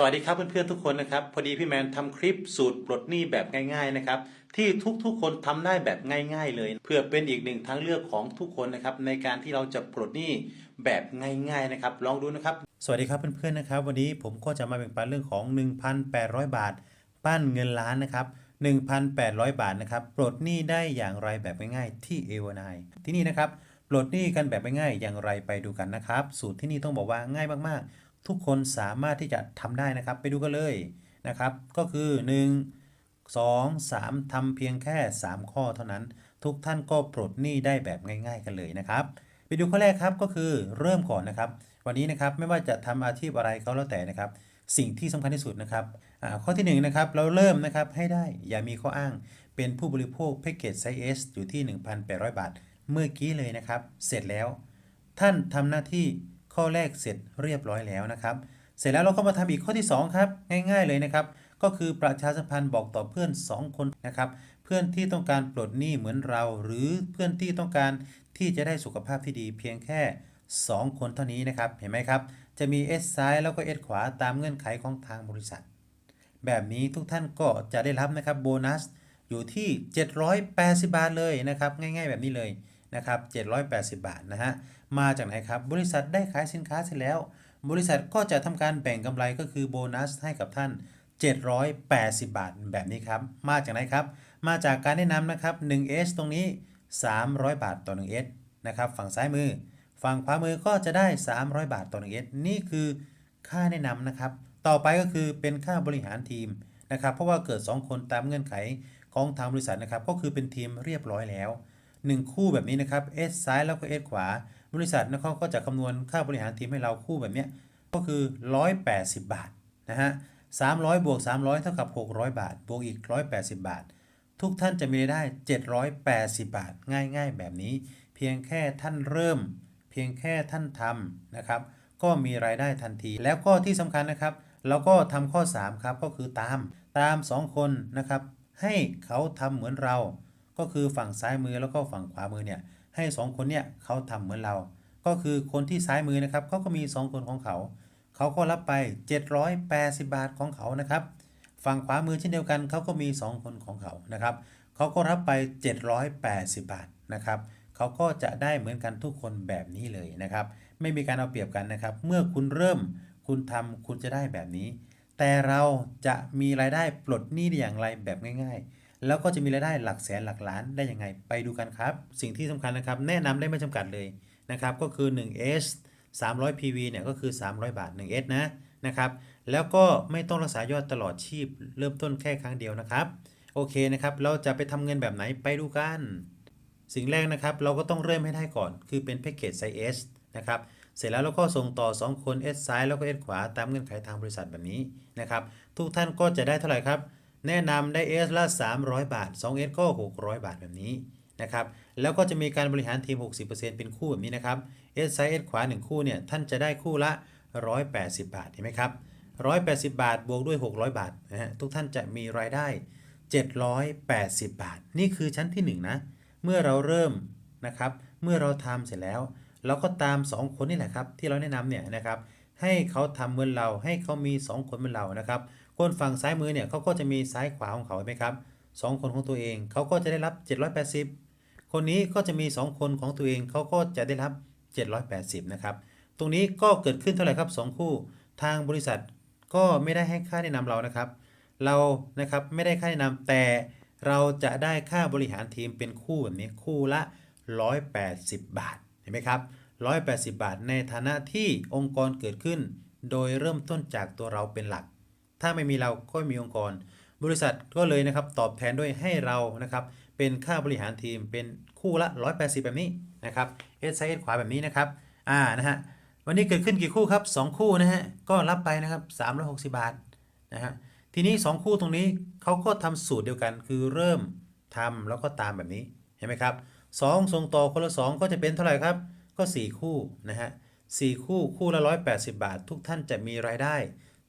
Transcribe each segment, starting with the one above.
สวัสดีครับเพื่อนๆทุกคนนะครับพอดีพี่แมนทำคลิปสูตรปลดหนี้แบบง่ายๆนะครับที่ทุกๆคนทำได้แบบง่าย ๆ เลยเพื่อเป็นอีกหนึ่งทางเลือกของทุกคนนะครับในการที่เราจะปลดหนี้แบบง่ายๆนะครับลองดูนะครับ สวัสดีครับเพื่อนๆนะครับ วันนี้ผมก็จะมาแบ่งปันเรื่องของ 1,800 บาท ปั้นเงินล้านนะครับ1,800 บาทนะครับปลดหนี้ได้อย่างไรแบบง่ายๆ ที่เอวานายที่นี่นะครับปลดหนี้กันแบบง่ายๆอย่างไรไปดูกันนะครับสูตรที่นี่ต้องบอกว่าง่ายมากๆ ทุกคนสามารถที่จะทำได้นะครับ ไปดูกันเลยนะครับ ก็คือ 1 2 3ทำเพียงแค่ 3 ข้อเท่านั้น ทุกท่านก็ปลดหนี้ได้แบบง่าย ๆ กันเลยนะครับ ไปดูข้อแรกครับก็คือเริ่มก่อนนะครับ วันนี้นะครับไม่ว่าจะทำอาชีพอะไรก็แล้วแต่นะครับ สิ่งที่สำคัญที่สุดนะครับข้อที่1นงนะครับเราเริ่มนะครับให้ได้อย่ามีข้ออ้างเป็นผู้บริโภคแพ็กเกจไซส์ S อยู่ที่ 1,800 บาท เมื่อกี้เลยนะครับ เสร็จแล้ว ท่านทำหน้าที่ ข้อแรกเสร็จเรียบร้อยแล้วนะครับ เสร็จแล้วเราก็มาทำอีกข้อที่ 2 ครับ ง่าย ๆ เลยนะครับ ก็คือประชาสัมพันธ์บอกต่อเพื่อน 2 คนนะครับ เพื่อนที่ต้องการปลดหนี้เหมือนเรา หรือเพื่อนที่ต้องการที่จะได้สุขภาพที่ดีเพียงแค่ 2 คนเท่านี้นะครับ เห็นไหมครับ จะมี S ซ้ายแล้วก็ S ขวาตามเงื่อนไขของทางบริษัท แบบนี้ทุกท่านก็จะได้รับนะครับโบนัสอยู่ที่ 780 บาทเลยนะครับ ง่าย ๆ แบบนี้เลย นะครับ780 บาทนะฮะมาจากไหนครับ บริษัทได้ขายสินค้าเสร็จแล้ว บริษัทก็จะทำการแบ่งกำไรก็คือโบนัสให้กับท่าน 780 บาทแบบนี้ครับ มาจากไหนครับ มาจากการแนะนำนะครับ 1S ตรงนี้ 300 บาทต่อ 1S นะครับฝั่งซ้ายมือ ฝั่งขวามือก็จะได้ 300 บาทต่อ 1S นี่คือค่าแนะนำนะครับ ต่อไปก็คือเป็นค่าบริหารทีมนะครับ เพราะว่าเกิด 2 คนตามเงื่อนไขของทางบริษัทนะครับ ก็คือเป็นทีมเรียบร้อยแล้ว 1 คู่แบบนี้นะครับ S ซ้ายแล้วก็ S ขวา บริษัทนะครับก็จะคำนวณค่าบริหารทีมให้เราคู่แบบนี้ก็คือ 180 บาทนะฮะ300 บวก 300 เท่ากับ 600 บาท บวกอีก 180 บาท ทุกท่านจะมีรายได้ 780 บาท ง่ายๆ แบบนี้ เพียงแค่ท่านเริ่ม เพียงแค่ท่านทำนะครับ ก็มีรายได้ทันที แล้วก็ที่สำคัญนะครับ เราก็ทำข้อ 3 ครับ ก็คือตาม ตาม 2 คนนะครับ ให้เขาทำเหมือนเรา ก็คือฝั่งซ้ายมือแล้วก็ฝั่งขวามือเนี่ยให้ 2 คนเนี่ยเขาทำเหมือนเรา ก็คือคนที่ซ้ายมือนะครับเขาก็มี 2 คนของเขา เขาก็รับไป 780 บาทของเขานะครับ ฝั่งขวามือเช่นเดียวกันเขาก็มี 2 คนของเขานะครับเขาก็รับไป 780 บาทนะครับเขาก็จะได้เหมือนกันทุกคนแบบนี้เลยนะครับ ไม่มีการเอาเปรียบกันนะครับ เมื่อคุณเริ่มคุณทำคุณจะได้แบบนี้ แต่เราจะมีรายได้ปลดหนี้ได้อย่างไรแบบง่าย ๆ แล้วก็จะมีรายได้หลักแสนหลักล้านได้ยังไงไปดูกันครับ สิ่งที่สำคัญนะครับแนะนำได้ไม่จำกัดเลยนะครับก็คือ 1S 300 PV เนี่ยก็คือ 300 บาท 1S นะนะครับแล้วก็ไม่ต้องรักษายอดตลอดชีพ เริ่มต้นแค่ครั้งเดียวนะครับ โอเคนะครับเราจะไปทำเงินแบบไหนไปดูกัน สิ่งแรกนะครับเราก็ต้องเริ่มให้ได้ก่อน คือเป็นแพ็กเกจไซส์ S นะครับเสร็จแล้วเราก็ส่งต่อ 2 คน S ซ้ายแล้วก็ S ขวาตามเงื่อนไขทางบริษัทแบบนี้นะครับทุกท่านก็จะได้เท่าไหร่ครับ แนะนำได้ S ละ 300 บาท 2S ก็ 600 บาทแบบนี้นะครับ แล้วก็จะมีการบริหารทีม 60%เป็นคู่แบบนี้นะครับ S ซ้าย S ขวา 1 คู่เนี่ยท่านจะได้คู่ละ 180 บาทเห็นไหมครับ180 บาทบวกด้วย 600 บาทนะฮะทุกท่านจะมีรายได้ 780 บาท นี่คือชั้นที่ 1 นะ เมื่อเราเริ่มนะครับ เมื่อเราทำเสร็จแล้ว เราก็ตาม 2 คนนี่แหละครับ ที่เราแนะนำเนี่ยนะครับ ให้เขาทำเหมือนเราให้เขามี 2 คนเหมือนเรานะครับ คนฝั่งซ้ายมือเนี่ยเขาก็จะมีซ้ายขวาของเขาเห็นไหมครับสองคนของตัวเองเขาก็จะได้รับ 780 คนนี้ก็จะมี 2 คนของตัวเองเขาก็จะได้รับ 780 นะครับ ตรงนี้ก็เกิดขึ้นเท่าไหร่ครับ 2 คู่ ทางบริษัทก็ไม่ได้ให้ค่าแนะนำเรานะครับ เรานะครับไม่ได้ค่าแนะนำแต่เราจะได้ค่าบริหารทีมเป็นคู่แบบนี้คู่ละ 180 บาทเห็นไหมครับ 180 บาทในฐานะที่องค์กรเกิดขึ้น โดยเริ่มต้นจากตัวเราเป็นหลัก ถ้าไม่มีเราก็ไม่มีองค์กร บริษัทก็เลยนะครับตอบแทนด้วยให้เรานะครับเป็นค่าบริหารทีมเป็นคู่ละ 180 แบบนี้นะครับเอสไซส์ขวาแบบนี้นะครับอ่านะฮะวันนี้เกิดขึ้นกี่คู่ครับ 2 คู่นะฮะก็รับไปนะครับ360 บาทนะฮะทีนี้ 2 คู่ตรงนี้เขาก็ทำสูตรเดียวกันคือเริ่มทำแล้วก็ตามแบบนี้เห็นไหมครับ2ส่งต่อคนละ 2 ก็จะเป็นเท่าไหร่ครับก็ 4 คู่นะฮะ4คู่คู่ละ 180 บาท ทุกท่านจะมีรายได้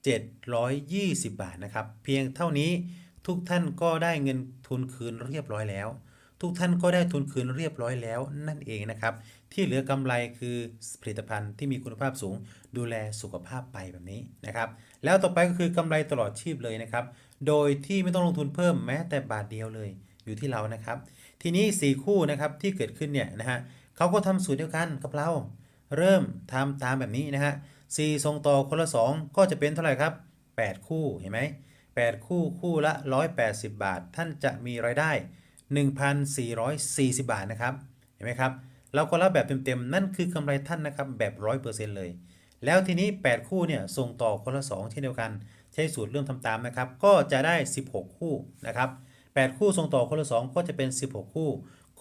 720 บาทนะครับ เพียงเท่านี้ทุกท่านก็ได้เงินทุนคืนเรียบร้อยแล้ว ทุกท่านก็ได้ทุนคืนเรียบร้อยแล้วนั่นเองนะครับ ที่เหลือกำไรคือผลิตภัณฑ์ที่มีคุณภาพสูง ดูแลสุขภาพไปแบบนี้นะครับ แล้วต่อไปก็คือกำไรตลอดชีพเลยนะครับ โดยที่ไม่ต้องลงทุนเพิ่มแม้แต่บาทเดียวเลยอยู่ที่เรานะครับ ทีนี้ 4 คู่นะครับที่เกิดขึ้นเนี่ยนะฮะเขาก็ทำสูตรเดียวกันกับเรา เริ่มทำตามแบบนี้นะฮะ 4ส่งต่อคนละ 2 ก็จะเป็นเท่าไหร่ครับ 8 คู่เห็นไหม8 คู่คู่ละ 180 บาท ท่านจะมีรายได้ 1,440 บาทนะครับเห็นไหมครับเราก็รับแบบเต็มๆ นั่นคือกำไรท่านนะครับแบบ 100%เลย แล้วทีนี้ 8 คู่เนี่ยส่งต่อคนละ 2 เช่นเดียวกัน ใช้สูตรเริ่มทำตามนะครับ ก็จะได้ 16 คู่นะครับ8คู่ส่งต่อคนละ 2 ก็จะเป็น 16 คู่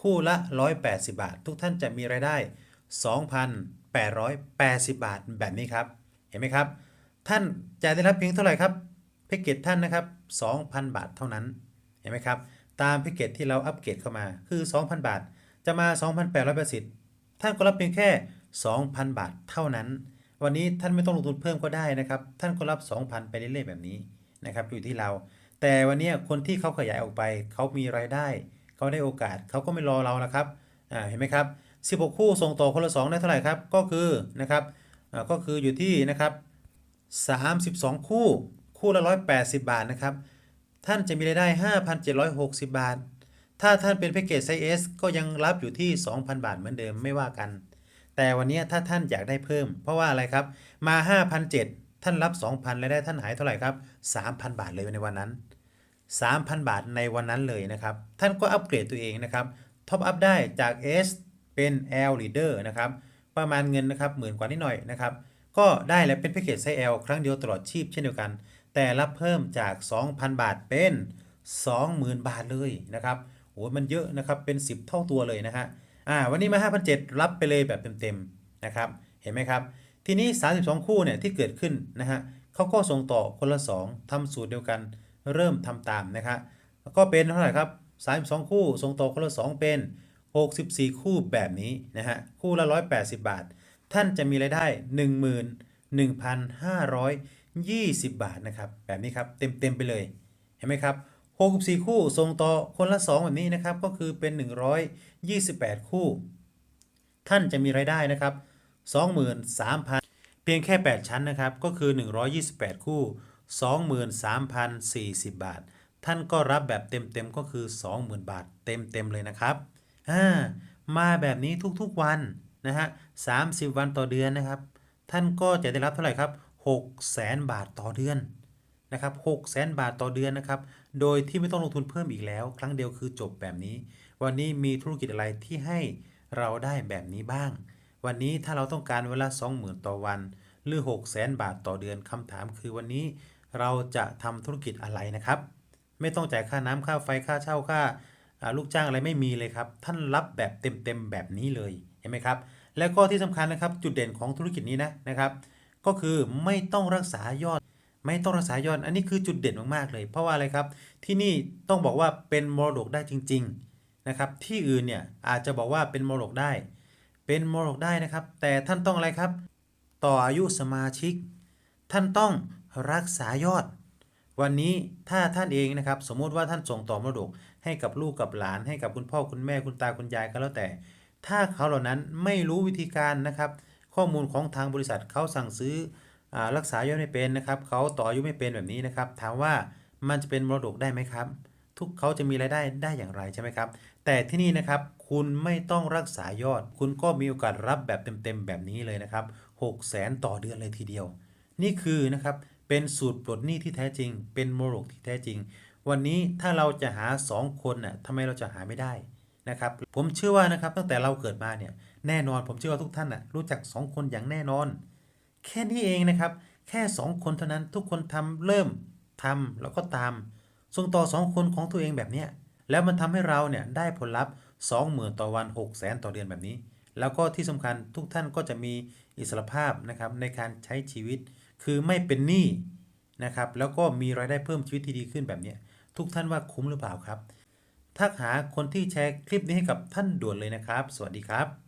คู่ละ 180 บาท ทุกท่านจะมีรายได้ 880 บาทแบบนี้ครับ เห็นไหมครับ ท่านจะได้รับเพียงเท่าไหร่ครับแพ็กเกจท่านนะครับ 2,000 บาทเท่านั้น เห็นไหมครับ ตามแพ็กเกจที่เราอัปเกรดเข้ามาคือ 2,000 บาท จะมา 2,880 ท่านก็รับเพียงแค่ 2,000 บาทเท่านั้น วันนี้ท่านไม่ต้องลงทุนเพิ่มก็ได้นะครับ ท่านก็รับ 2,000 ไปเรื่อยๆแบบนี้นะครับ อยู่ที่เรา แต่วันนี้คนที่เขาขยายออกไป เขามีรายได้ เขาได้โอกาส เขาก็ไม่รอเราแล้วครับ อ่า เห็นไหมครับ 16 คู่ส่งต่อคนละ 2 ได้เท่าไหร่ครับ ก็คือนะครับก็คืออยู่ที่นะครับ32 คู่คู่ละ 180 บาทนะครับ ท่านจะมีรายได้ 5,760 บาท ถ้าท่านเป็นแพ็กเกจไซส์ S ก็ยังรับอยู่ที่ 2,000 บาทเหมือนเดิมไม่ว่ากัน แต่วันนี้ถ้าท่านอยากได้เพิ่ม เพราะว่าอะไรครับ มา 5,700 ท่านรับ 2,000รายได้ท่านหายเท่าไหร่ครับ 3,000 บาทเลยในวันนั้น 3,000 บาทในวันนั้นเลยนะครับ ท่านก็อัปเกรดตัวเองนะครับท็อปอัพได้จาก S เป็น L Leader นะครับประมาณเงินนะครับหมื่นกว่านิดหน่อยนะครับก็ได้แล้วเป็นแพ็กเกจไซส์ L ครั้งเดียวตลอดชีพเช่นเดียวกัน แต่รับเพิ่มจาก 2,000 บาทเป็น 20,000 บาทเลยนะครับโอ้มันเยอะนะครับเป็น 10 เท่าตัวเลยนะฮะอ่าวันนี้มา5,700รับไปเลยแบบเต็มๆนะครับเห็นไหมครับทีนี้ 32 คู่เนี่ยที่เกิดขึ้นนะฮะเขาก็ส่งต่อคนละ 2ทำสูตรเดียวกัน เริ่มทำตามนะครับก็เป็นเท่าไหร่ครับ32 คู่ส่งต่อคนละ 2 เป็น 64 คู่แบบนี้นะฮะคู่ละ 180 บาท ท่านจะมีรายได้ 11,520 บาทนะครับแบบนี้ครับเต็มๆไปเลยเห็นไหมครับ 64 คู่ส่งต่อคนละ 2 แบบนี้นะครับก็คือเป็น 128 คู่ ท่านจะมีรายได้นะครับ 23,000 เพียงแค่ 8 ชั้นนะครับก็คือ 128 คู่ 23,040 บาท ท่านก็รับแบบเต็มๆก็คือ 20,000 บาท เต็มๆเลยนะครับ อ่ามาแบบนี้ทุกๆวันนะฮะ30วันต่อเดือนนะครับ ท่านก็จะได้รับเท่าไหร่ครับ600,000บาทต่อเดือนนะครับ600,000บาทต่อเดือนนะครับ โดยที่ไม่ต้องลงทุนเพิ่มอีกแล้ว ครั้งเดียวคือจบแบบนี้ วันนี้มีธุรกิจอะไรที่ให้เราได้แบบนี้บ้าง วันนี้ถ้าเราต้องการเวลา 20,000 ต่อวัน หรือ600,000บาทต่อเดือนคำถามคือวันนี้เราจะทำธุรกิจอะไรนะครับ ไม่ต้องจ่ายค่าน้ำค่าไฟค่าเช่าค่า ลูกจ้างอะไรไม่มีเลยครับ ท่านรับแบบเต็มๆแบบนี้เลยเห็นไหมครับ แล้วก็ที่สำคัญนะครับจุดเด่นของธุรกิจนี้นะนะครับ ก็คือไม่ต้องรักษายอด ไม่ต้องรักษายอด อันนี้คือจุดเด่นมากๆเลย เพราะว่าอะไรครับ ที่นี่ต้องบอกว่าเป็นมรดกได้จริง ๆนะครับ ที่อื่นเนี่ยอาจจะบอกว่าเป็นมรดกได้ เป็นมรดกได้นะครับ แต่ท่านต้องอะไรครับ ต่ออายุสมาชิก ท่านต้องรักษายอด วันนี้ถ้าท่านเองนะครับ สมมุติว่าท่านส่งต่อมรดก ให้กับลูกกับหลานให้กับคุณพ่อคุณแม่คุณตาคุณยายก็แล้วแต่ ถ้าเขาเหล่านั้นไม่รู้วิธีการนะครับ ข้อมูลของทางบริษัทเขาสั่งซื้ออรักษายอดไม่เป็นนะครับเขาต่ออายุไม่เป็นแบบนี้นะครับ ถามว่ามันจะเป็นมรดกได้ไหมครับ ทุกเขาจะมีรายได้ได้อย่างไรใช่ไหมครับ แต่ที่นี่นะครับคุณไม่ต้องรักษายอด คุณก็มีโอกาสรับแบบเต็มๆแบบนี้เลยนะครับ6 0แสนต่อเดือนเลยทีเดียว นี่คือนะครับ เป็นสูตรปลดหนี้ที่แท้จริง เป็นโมรกที่แท้จริง วันนี้ถ้าเราจะหา 2 คนน่ะทำไมเราจะหาไม่ได้นะครับ ผมเชื่อว่านะครับตั้งแต่เราเกิดมาเนี่ยแน่นอนผมเชื่อว่าทุกท่านน่ะรู้จัก 2 คนอย่างแน่นอน แค่นี้เองนะครับ แค่ 2 คนเท่านั้นทุกคนทำเริ่มทำแล้วก็ตามส่งต่อ 2 คนของตัวเองแบบเนี้ยแล้วมันทำให้เราเนี่ยได้ผลลัพธ์ 20,000 ต่อวัน 6 0 0 0 0 ต่อเดือนแบบนี้ แล้วก็ที่สำคัญทุกท่านก็จะมีอิสรภาพนะครับในการใช้ชีวิต คือไม่เป็นหนี้นะครับ แล้วก็มีรายได้เพิ่มชีวิตที่ดีขึ้นแบบนี้ทุกท่านว่าคุ้มหรือเปล่าครับทักหาคนที่แชร์คลิปนี้ให้กับท่านด่วนเลยนะครับ สวัสดีครับ